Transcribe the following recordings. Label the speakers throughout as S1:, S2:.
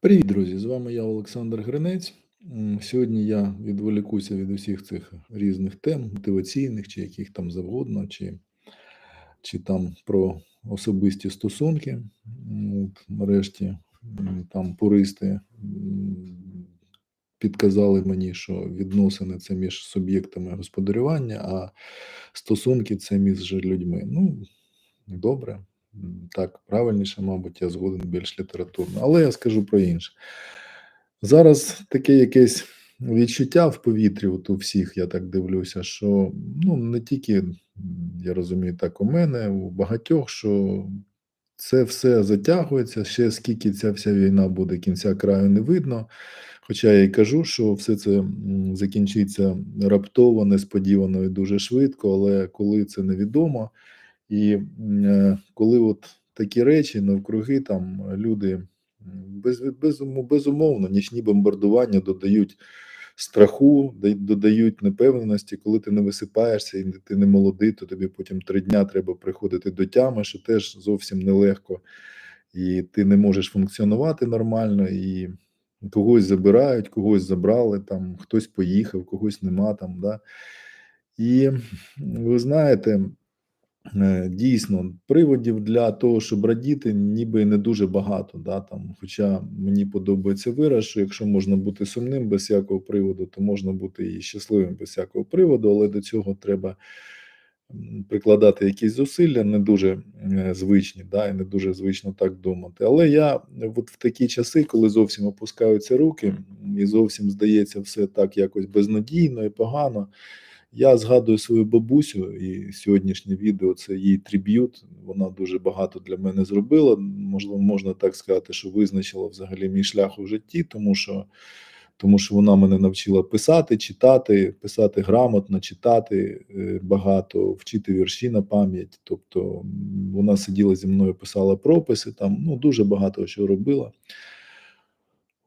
S1: Привіт, друзі! З вами я, Олександр Гринець. Сьогодні я відволікуся від усіх цих різних тем, мотиваційних чи яких там завгодно, чи, чи там про особисті стосунки. От, нарешті там пуристи підказали мені, що відносини це між суб'єктами господарювання, а стосунки це між людьми. Ну, добре. Так, правильніше, мабуть, я згоден більш літературно. Але я скажу про інше. Зараз таке якесь відчуття в повітрі, от у всіх, я так дивлюся, що ну не тільки я розумію, так у мене, у багатьох, що це все затягується. Ще скільки ця вся війна буде, кінця краю не видно. Хоча я й кажу, що все це закінчиться раптово, несподівано і дуже швидко, але коли це невідомо, і е, коли от такі речі навкруги, там люди м, без, безумовно, нічні бомбардування додають страху, додають непевненості, коли ти не висипаєшся і ти не молодий, то тобі потім три дня треба приходити до тями, що теж зовсім нелегко, і ти не можеш функціонувати нормально, і когось забирають, когось забрали, там хтось поїхав, когось нема там. Да? І ви знаєте, Дійсно, приводів для того, щоб радіти, ніби не дуже багато. Да, там, хоча мені подобається вираз, що якщо можна бути сумним без всякого приводу, то можна бути і щасливим без всякого приводу, але до цього треба прикладати якісь зусилля, не дуже е, звичні, да, і не дуже звично так думати. Але я от в такі часи, коли зовсім опускаються руки, і зовсім здається все так якось безнадійно і погано. Я згадую свою бабусю, і сьогоднішнє відео це її триб'ют. Вона дуже багато для мене зробила. Можливо, можна так сказати, що визначила взагалі мій шлях у житті, тому що, тому що вона мене навчила писати, читати, писати грамотно, читати е, багато, вчити вірші на пам'ять. Тобто вона сиділа зі мною, писала прописи, там ну дуже багато що робила.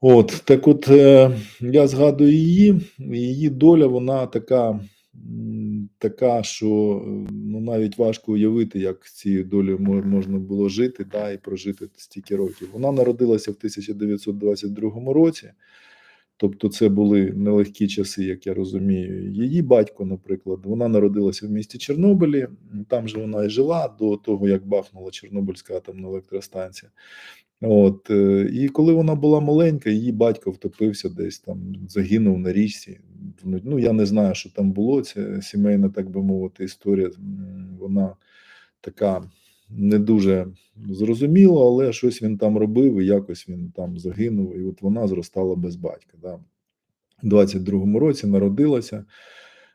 S1: От так, от е, я згадую її, її доля, вона така, така, що ну навіть важко уявити, як цією долею можна було жити, да, і прожити стільки років. Вона народилася в 1922 році, тобто це були нелегкі часи, як я розумію. Її батько, наприклад, вона народилася в місті Чорнобилі, там же вона і жила до того, як бахнула Чорнобильська атомна електростанція. От, е, і коли вона була маленька, її батько втопився десь там, загинув на річці. Ну, ну, я не знаю, що там було. Це сімейна, так би мовити, історія. Вона така не дуже зрозуміла, але щось він там робив, і якось він там загинув. І от вона зростала без батька. Да. У 22-му році народилася.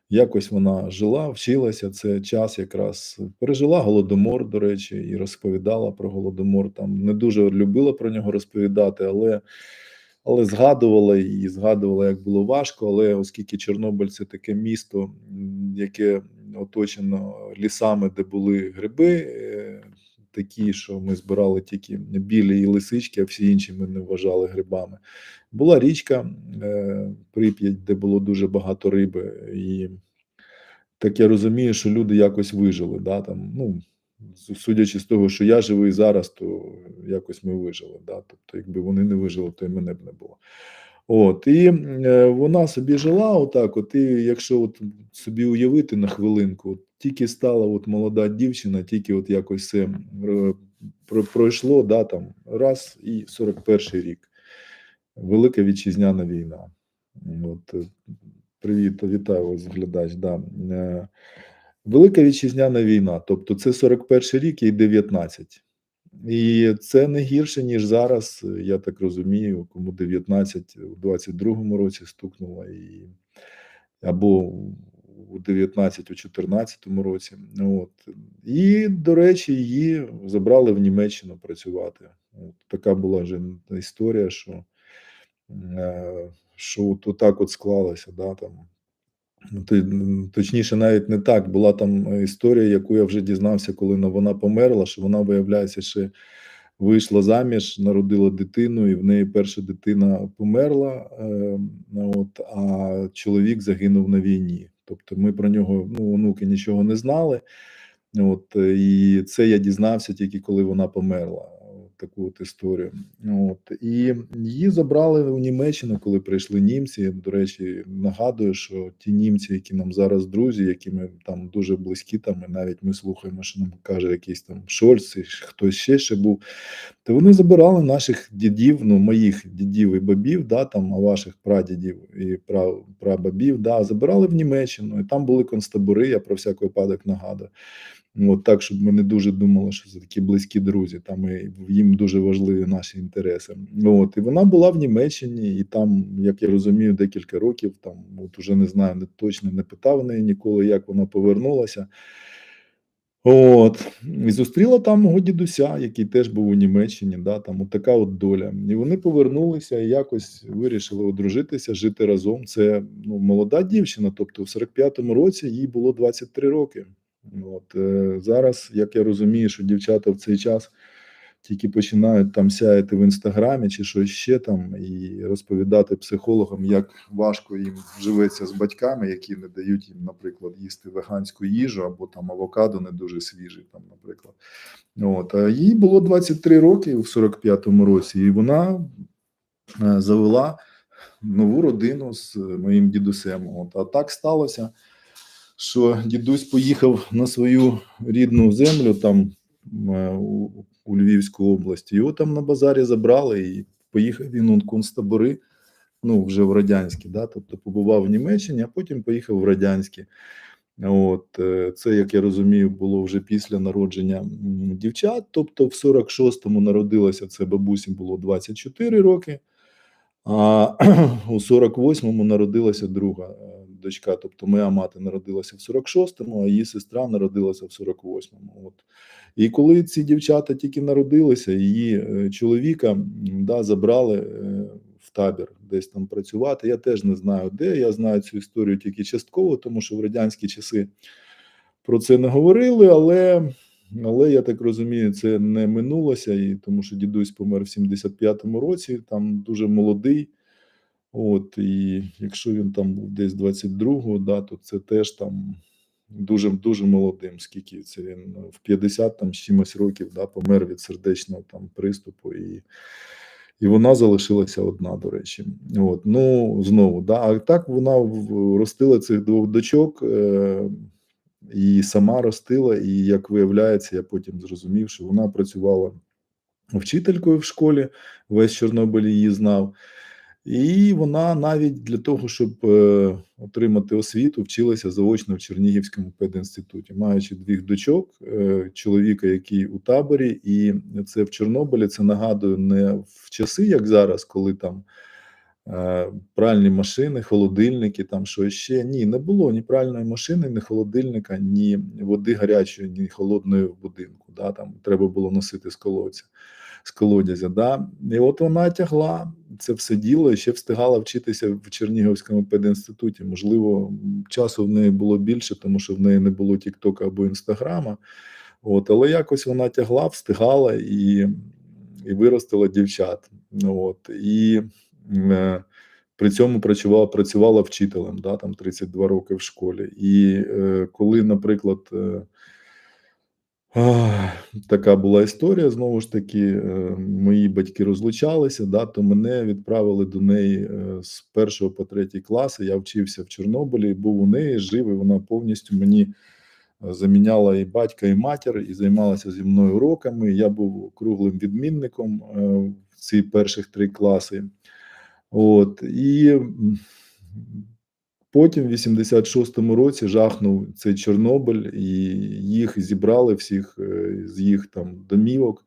S1: Якось вона жила, вчилася. Це час якраз пережила голодомор, до речі, і розповідала про голодомор. Там не дуже любила про нього розповідати, але, але згадувала і згадувала, як було важко. Але оскільки Чорнобиль це таке місто, яке оточено лісами, де були гриби, е, такі, що ми збирали тільки білі і лисички, а всі інші ми не вважали грибами. Була річка е, Прип'ять, де було дуже багато риби, і так я розумію, що люди якось вижили. Да, там, ну, судячи з того, що я живий зараз, то якось ми вижили. Да, тобто, якби вони не вижили, то і мене б не було. От, і е, вона собі жила отак, от, і якщо от собі уявити на хвилинку, от, тільки стала от молода дівчина, тільки от якось все про- пройшло, да, там, раз і 41 рік. Велика вітчизняна війна. От, е, привіт, вітаю вас, глядач. Да. Е, Велика вітчизняна війна, тобто це 41 рік і 19. І це не гірше, ніж зараз, я так розумію, кому 19 у 22-му році стукнуло, і, або у 19 у 14-му році. От. І, до речі, її забрали в Німеччину працювати. От. Така була вже історія, що Е, що от отак от склалося, да, там. Ну, Точніше, навіть не так. Була там історія, яку я вже дізнався, коли вона померла, що вона, виявляється, ще вийшла заміж, народила дитину, і в неї перша дитина померла, е, от, а чоловік загинув на війні. Тобто ми про нього, ну, онуки нічого не знали. От, е, і це я дізнався тільки коли вона померла. Таку от історію. От. І її забрали у Німеччину, коли прийшли німці. До речі, нагадую, що ті німці, які нам зараз друзі, які ми там дуже близькі, там і навіть ми слухаємо, що нам каже якийсь там Шольц, і хтось ще ще був. То вони забирали наших дідів, ну моїх дідів і бабів, да, там, а ваших прадідів і прабабів, да, забирали в Німеччину, і там були концтабори, я про всяк випадок нагадую. От так, щоб ми не дуже думали, що це такі близькі друзі. Там і їм дуже важливі наші інтереси. От і вона була в Німеччині, і там, як я розумію, декілька років там, от уже не знаю, не точно не питав неї ніколи, як вона повернулася. От і зустріла там мого дідуся, який теж був у Німеччині. Да, там от така от доля. І вони повернулися і якось вирішили одружитися, жити разом. Це ну, молода дівчина. Тобто, в 45-му році їй було 23 роки. От е, зараз, як я розумію, що дівчата в цей час тільки починають там сяяти в інстаграмі чи щось ще там, і розповідати психологам, як важко їм живеться з батьками, які не дають їм, наприклад, їсти веганську їжу або там авокадо не дуже свіжий, там, наприклад. От а їй було 23 роки в 45-му році, і вона е, завела нову родину з моїм дідусем. От а так сталося що дідусь поїхав на свою рідну землю там е, у, Львівську область. Його там на базарі забрали і поїхав він у концтабори, ну вже в радянські, да, тобто побував в Німеччині, а потім поїхав в радянські. От е, це, як я розумію, було вже після народження дівчат. Тобто, в 46-му народилася це бабусі було 24 роки. А у 48-му народилася друга е, дочка. Тобто, моя мати народилася в 46-му, а її сестра народилася в 48-му. От і коли ці дівчата тільки народилися, її е, чоловіка да, забрали е, в табір десь там працювати. Я теж не знаю де. Я знаю цю історію тільки частково, тому що в радянські часи про це не говорили, але. Але я так розумію, це не минулося, і тому що дідусь помер в 75-му році, там дуже молодий. От, і якщо він там був десь 22-го, да, то це теж там дуже дуже молодим, скільки це він в 50 там з чимось років да, помер від сердечного там приступу, і, і вона залишилася одна, до речі. От, ну знову, да, а так вона ростила цих двох дочок. Е, і сама ростила, і як виявляється, я потім зрозумів, що вона працювала вчителькою в школі, весь Чорнобиль її знав. І вона навіть для того, щоб е, отримати освіту, вчилася заочно в Чернігівському пединституті, маючи двох дочок, е, чоловіка, який у таборі, і це в Чорнобилі. Це нагадую не в часи, як зараз, коли там е, пральні машини, холодильники, там що ще. Ні, не було ні пральної машини, ні холодильника, ні води гарячої, ні холодної в будинку. Да, там треба було носити з колодця, з колодязя. Да. І от вона тягла це все діло і ще встигала вчитися в Чернігівському пединституті. Можливо, часу в неї було більше, тому що в неї не було Тіктока або Інстаграма. От, але якось вона тягла, встигала і, і виростила дівчат. От, і е, при цьому працювала, працювала вчителем, да, там 32 роки в школі. І е, коли, наприклад, е, Така була історія. Знову ж таки, е, мої батьки розлучалися, да, то мене відправили до неї е, з першого по третій класи. Я вчився в Чорнобилі, був у неї, жив, і вона повністю мені е, заміняла і батька, і матір, і займалася зі мною уроками. Я був круглим відмінником в ці перших три класи. От, і Потім, в 86-му році, жахнув цей Чорнобиль, і їх зібрали всіх е, з їх там домівок,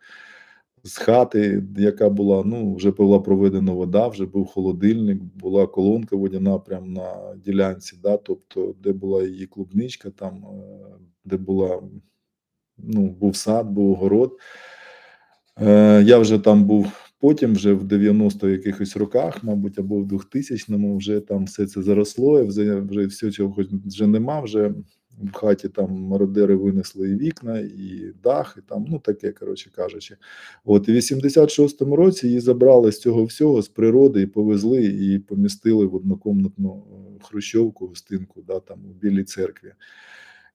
S1: з хати, яка була, ну, вже була проведена вода, вже був холодильник, була колонка водяна прямо на ділянці, да, тобто, де була її клубничка, там, е, де була, ну, був сад, був город. Е, Я вже там був потім, вже в 90 якихось роках, мабуть, або в 2000-му, вже там все це заросло, вже, вже все цього вже нема. Вже в хаті там мародери винесли і вікна, і дах, і там, ну таке, коротше кажучи. От і в 86-му році її забрали з цього всього, з природи, і повезли, і помістили в однокомнатну е, хрущовку, гостинку, да, там у Білій церкві.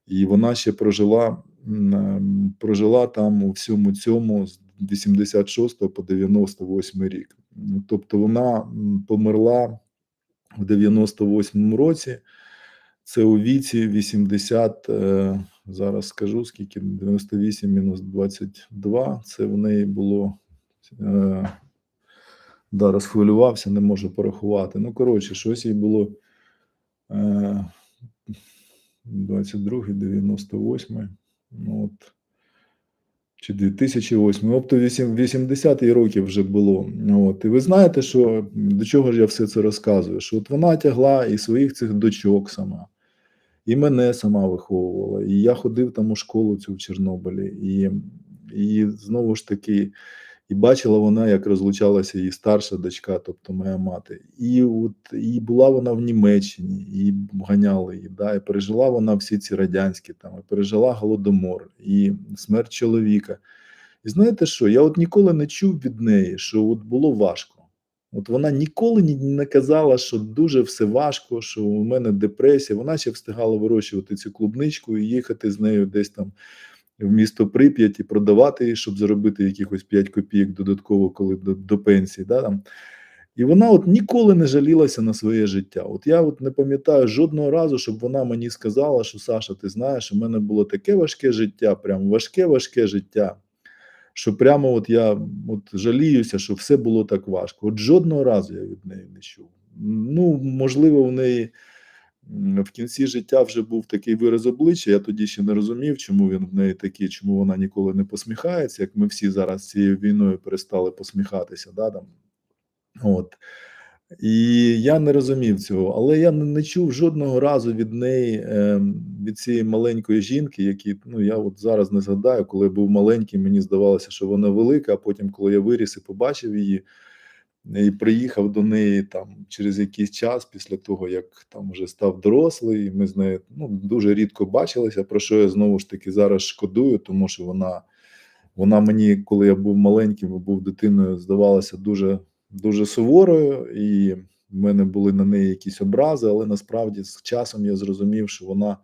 S1: І вона ще прожила, ем, прожила там у всьому цьому з 86 по 98 рік. Тобто вона померла в 98 році. Це у віці 80, е, зараз скажу скільки, 98 мінус 22, це в неї було, е, да, розхвилювався, не можу порахувати. Ну, коротше, щось їй було е, 22, 98, ну от, чи 2008, тобто 80-ті років вже було. От. І ви знаєте, що до чого ж я все це розказую? Що от вона тягла і своїх цих дочок сама, і мене сама виховувала. І я ходив там у школу цю в Чорнобилі, і, і знову ж таки, і бачила вона, як розлучалася її старша дочка, тобто моя мати. І от і була вона в Німеччині, і ганяли її. Да, і пережила вона всі ці радянські там, і пережила голодомор, і смерть чоловіка. І знаєте що? Я от ніколи не чув від неї, що от було важко. От вона ніколи ні- не казала, що дуже все важко, що у мене депресія. Вона ще встигала вирощувати цю клубничку і їхати з нею десь там в місто Прип'ять і продавати щоб заробити якихось 5 копійок додатково, коли до, до пенсії. Да, там. І вона от ніколи не жалілася на своє життя. От я от не пам'ятаю жодного разу, щоб вона мені сказала, що Саша, ти знаєш, у мене було таке важке життя, прям важке, важке життя що прямо от я от жаліюся, що все було так важко. От жодного разу я від неї не чув. Ну, можливо, в неї в кінці життя вже був такий вираз обличчя. Я тоді ще не розумів, чому він в неї такий, чому вона ніколи не посміхається, як ми всі зараз цією війною перестали посміхатися. Да, там. От. І я не розумів цього, але я не чув жодного разу від неї, ем, від цієї маленької жінки, які ну я от зараз не згадаю, коли я був маленький, мені здавалося, що вона велика. А потім, коли я виріс і побачив її, і приїхав до неї там через якийсь час, після того як там вже став дорослий, ми з нею ну дуже рідко бачилися. Про що я знову ж таки зараз шкодую, тому що вона, вона мені, коли я був маленьким був дитиною, здавалася дуже дуже суворою, і в мене були на неї якісь образи, але насправді з часом я зрозумів, що вона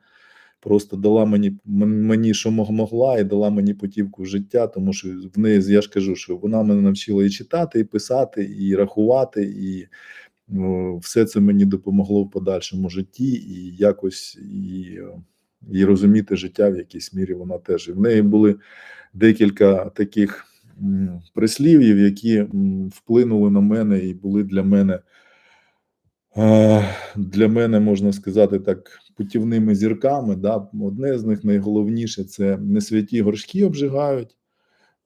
S1: просто дала мені мені, що мог- могла, і дала мені путівку в життя, тому що в неї я ж кажу, що вона мене навчила і читати, і писати, і рахувати, і ну, все це мені допомогло в подальшому житті, і якось і, і розуміти життя в якійсь мірі вона теж. І в неї були декілька таких прислів'їв, які вплинули на мене і були для мене. Е, Для мене можна сказати так, путівними зірками. Да? Одне з них найголовніше це не святі горшки обжигають.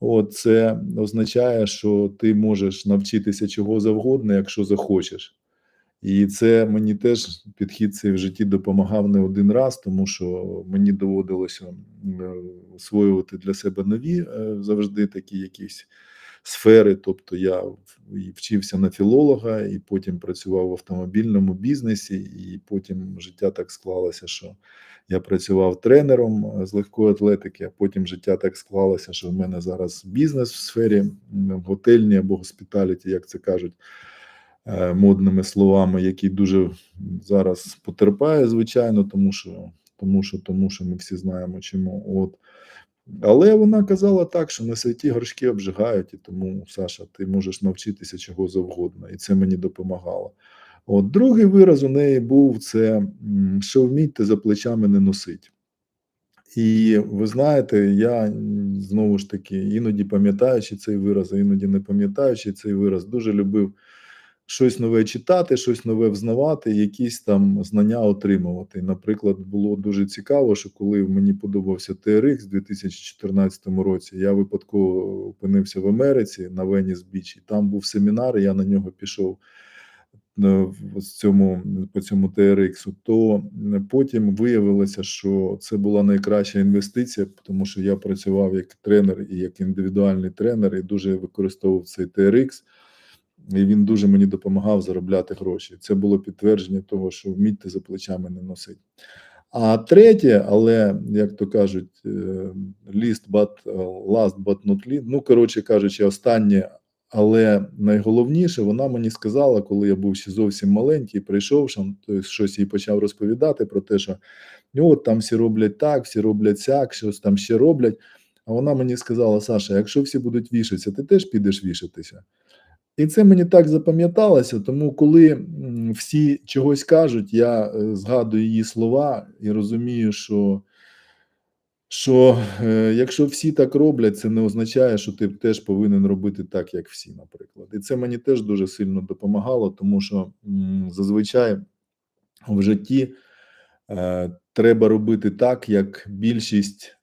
S1: От це означає, що ти можеш навчитися чого завгодно, якщо захочеш. І це мені теж підхід цей в житті допомагав не один раз, тому що мені доводилося е, освоювати для себе нові е, завжди такі якісь сфери. Тобто я вчився на філолога, і потім працював в автомобільному бізнесі, і потім життя так склалося, що я працював тренером е, з легкої атлетики, а потім життя так склалося, що в мене зараз бізнес в сфері м, готельні або госпіталіті, як це кажуть е, модними словами, який дуже зараз потерпає, звичайно, тому що, тому що, тому що ми всі знаємо чому. От. Але вона казала так, що не святі горшки обжигають, і тому, Саша, ти можеш навчитися чого завгодно, і це мені допомагало. От другий вираз у неї був це, що вмійте за плечами не носить. І ви знаєте, я знову ж таки іноді пам'ятаючи цей вираз, а іноді не пам'ятаючи цей вираз, дуже любив щось нове читати, щось нове взнавати, якісь там знання отримувати. Наприклад, було дуже цікаво, що коли мені подобався TRX в 2014 році, я випадково опинився в Америці на Веніс Біч, і там був семінар, і я на нього пішов е, цьому по цьому TRX, то е, потім виявилося, що це була найкраща інвестиція, тому що я працював як тренер і як індивідуальний тренер, і дуже використовував цей TRX, і він дуже мені допомагав заробляти гроші. Це було підтвердження того, що вмійте за плечами не носити. А третє, але як то кажуть, е, least but last but not least, ну коротше кажучи, останнє, але найголовніше, вона мені сказала, коли я був ще зовсім маленький, прийшов щось їй почав розповідати про те, що ну, от там всі роблять так, всі роблять сяк, щось там ще роблять. А вона мені сказала: "Саша, якщо всі будуть вішатися, ти теж підеш вішатися?" І це мені так запам'яталося, тому коли, всі чогось кажуть, я, е, згадую її слова і розумію, що що, е, якщо всі так роблять, це не означає, що ти теж повинен робити так, як всі, наприклад. І це мені теж дуже сильно допомагало, тому що, зазвичай в житті, е, треба робити так, як більшість,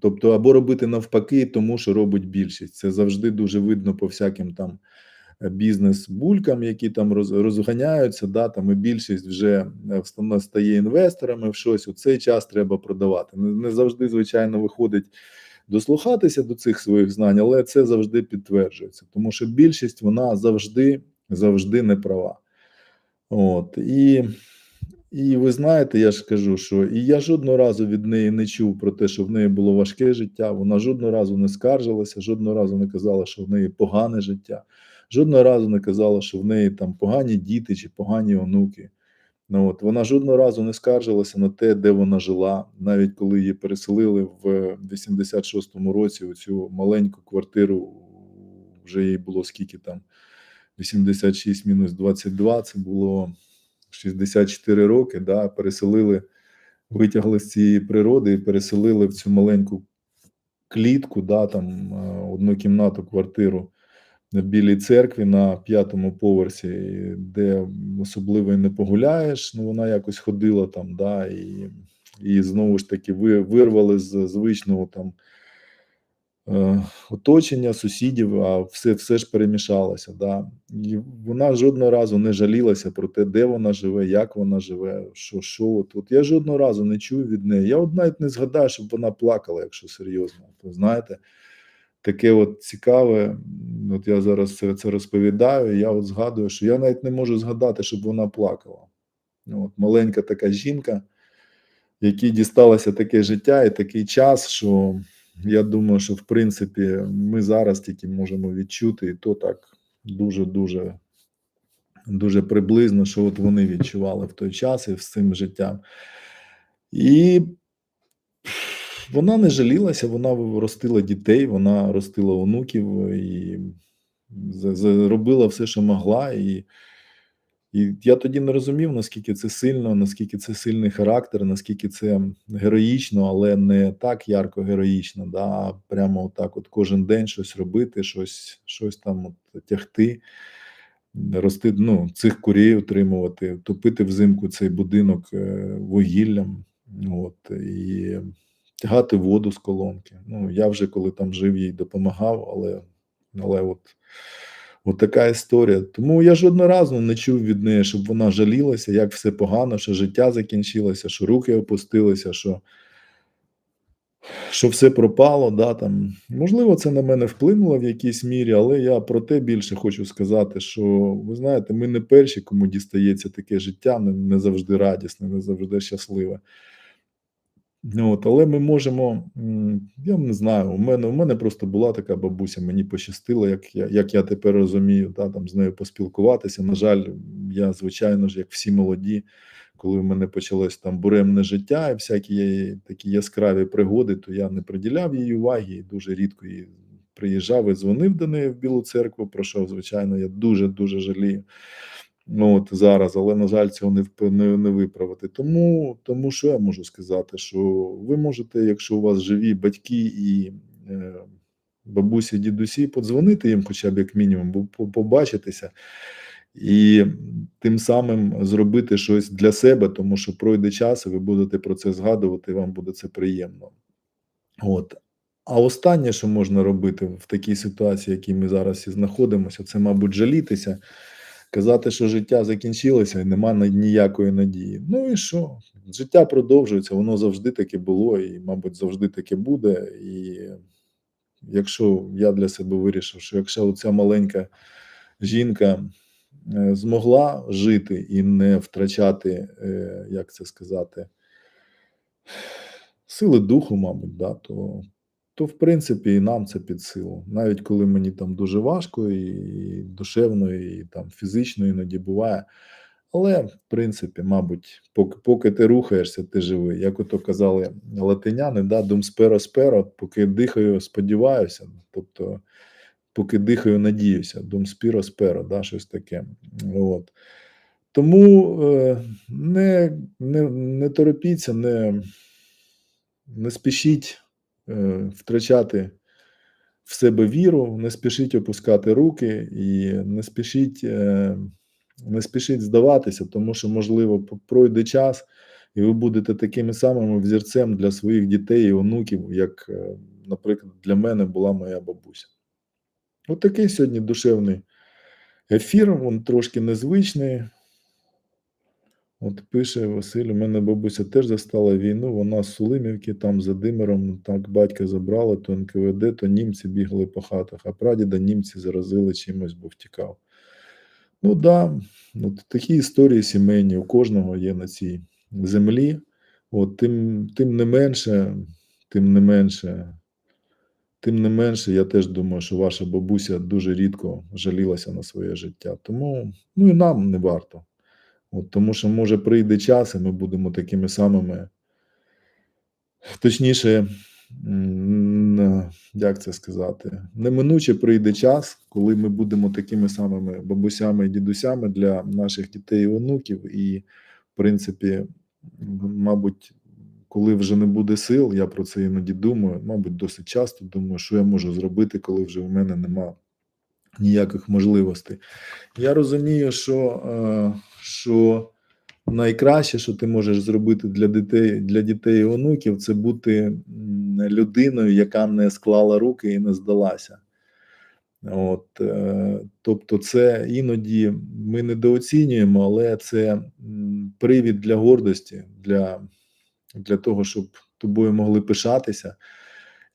S1: тобто або робити навпаки тому, що робить більшість. Це завжди дуже видно по всяким там, е, бізнес-булькам, які там роз розганяються, да, там, і більшість вже, е, стає інвесторами в щось, у цей час треба продавати. Не завжди, звичайно, виходить дослухатися до цих своїх знань, але це завжди підтверджується, тому що більшість вона завжди завжди не права. От, і і ви знаєте, я ж кажу, що і я жодного разу від неї не чув про те, що в неї було важке життя. Вона жодного разу не скаржилася, жодного разу не казала, що в неї погане життя, жодного разу не казала, що в неї там погані діти чи погані онуки. Ну от, вона жодного разу не скаржилася на те, де вона жила, навіть коли її переселили в 86-му році у цю маленьку квартиру, вже їй було скільки там 86 мінус 22 це було 64 роки, да, переселили, витягли з цієї природи і переселили в цю маленьку клітку, да, там, е, однокімнатну квартиру в Білій церкві на 5-му поверсі, де особливо і не погуляєш. Ну, вона якось ходила там, да, і і знову ж таки ви вирвали з звичного там оточення сусідів, а все все ж перемішалося. Да. І вона жодного разу не жалілася про те, де вона живе, як вона живе, що що. От я жодного разу не чую від неї. Я от навіть не згадаю, щоб вона плакала, якщо серйозно. То знаєте, таке от цікаве. От я зараз це, це розповідаю. Я от згадую, що я навіть не можу згадати, щоб вона плакала. Ну, От маленька така жінка, якій дісталося таке життя і такий час, що я думаю, що в принципі ми зараз тільки можемо відчути, і то так дуже-дуже дуже приблизно, що от вони відчували в той час і з цим життям. І вона не жалілася, вона ростила дітей, вона ростила онуків і з- з- робила все, що могла. І, і я тоді не розумів, наскільки це сильно, наскільки це сильний характер, наскільки це героїчно, але не так ярко героїчно, да, а прямо отак от кожен день щось робити, щось, щось там от тягти, рости, ну, цих курей утримувати, топити взимку цей будинок е, вугіллям. От, і тягати воду з колонки. Ну, я вже коли там жив, їй допомагав, але, але от, от така історія. Тому я жодного разу не чув від неї, щоб вона жалілася, як все погано, що життя закінчилося, що руки опустилися, що, що все пропало. Да, там. Можливо, це на мене вплинуло в якійсь мірі, але я про те більше хочу сказати, що ви знаєте, ми не перші, кому дістається таке життя, не, не завжди радісне, не завжди щасливе. Ну, от, але ми можемо, я не знаю, у мене, у мене просто була така бабуся, мені пощастило, як я, як я тепер розумію, та, там, з нею поспілкуватися. На жаль, я, звичайно ж, як всі молоді, коли в мене почалось там буремне життя і всякі такі яскраві пригоди, то я не приділяв їй уваги і дуже рідко їй приїжджав і дзвонив до неї в Білу церкву, про що, звичайно, я дуже-дуже жалію. Ну, от зараз, але на жаль, цього не не, не виправити. Тому, тому що я можу сказати, що ви можете, якщо у вас живі батьки і е, бабусі, дідусі, подзвонити їм, хоча б як мінімум, бо побачитися, і тим самим зробити щось для себе, тому що пройде час, і ви будете про це згадувати, і вам буде це приємно. От. А останнє, що можна робити в такій ситуації, в якій ми зараз і знаходимося, це, мабуть, жалітися, казати, що життя закінчилося і нема ніякої надії. Ну і що? Життя продовжується, воно завжди таке було, і, мабуть, завжди таке буде. І якщо я для себе вирішив, що якщо ця маленька жінка е, змогла жити і не втрачати, е, як це сказати, сили духу, мабуть, да, то, то в принципі і нам це під силу. Навіть коли мені там дуже важко, і душевно, і там фізично іноді буває. Але, в принципі, мабуть, поки, поки ти рухаєшся, ти живий. Як ото казали латиняни, да, дум сперо сперо, поки дихаю, сподіваюся. Тобто, поки дихаю, надіюся, дум спіро сперо, да, щось таке. От. Тому е, не, не, не торопіться, не, не спішіть втрачати в себе віру, не спішіть опускати руки і не спішіть, е, не спішіть здаватися, тому що, можливо, пройде час, і ви будете такими самими взірцем для своїх дітей і онуків, як, е, наприклад, для мене була моя бабуся. От такий сьогодні душевний ефір, він трошки незвичний. От пише Василь, у мене бабуся теж застала війну, вона з Сулимівки, там за Димиром, так батька забрали, то НКВД, то німці бігли по хатах, а прадіда німці заразили чимось, бо втікав. Ну да, от такі історії сімейні у кожного є на цій землі. От, тим, тим не менше, тим не менше, тим не менше, я теж думаю, що ваша бабуся дуже рідко жалілася на своє життя. Тому ну і нам не варто. От, тому що може прийде час, і ми будемо такими самими. Точніше, як це сказати, неминуче прийде час, коли ми будемо такими самими бабусями і дідусями для наших дітей і онуків. І, в принципі, мабуть, коли вже не буде сил, я про це іноді думаю, мабуть, досить часто думаю, що я можу зробити, коли вже в мене нема ніяких можливостей. Я розумію, що, е, що найкраще, що ти можеш зробити для дітей, для дітей і онуків, це бути людиною, яка не склала руки і не здалася. От, е, тобто, це іноді ми недооцінюємо, але це привід для гордості, для, для того, щоб тобою могли пишатися.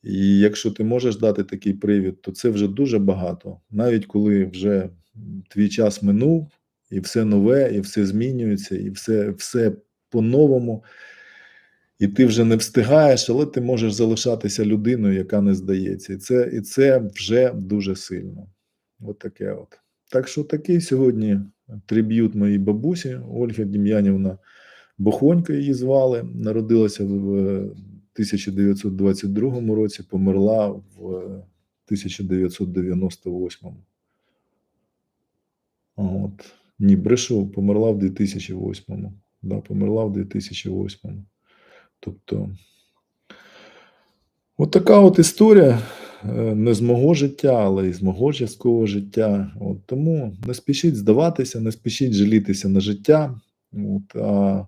S1: І якщо ти можеш дати такий привід, то це вже дуже багато. Навіть коли вже твій час минув, і все нове, і все змінюється, і все, все по-новому, і ти вже не встигаєш, але ти можеш залишатися людиною, яка не здається. І це, і це вже дуже сильно. От таке от. Так що такий сьогодні триб'ют моїй бабусі Ольга Дім'янівна Бохонька її звали. Народилася в е, 1922 році, померла в е, 1998. От. Ні, брешу, померла в 2008. Да, померла в 2008. Тобто, от така от історія е, не з мого життя, але і з мого часткового життя. От, тому не спішіть здаватися, не спішіть жалітися на життя. От, а,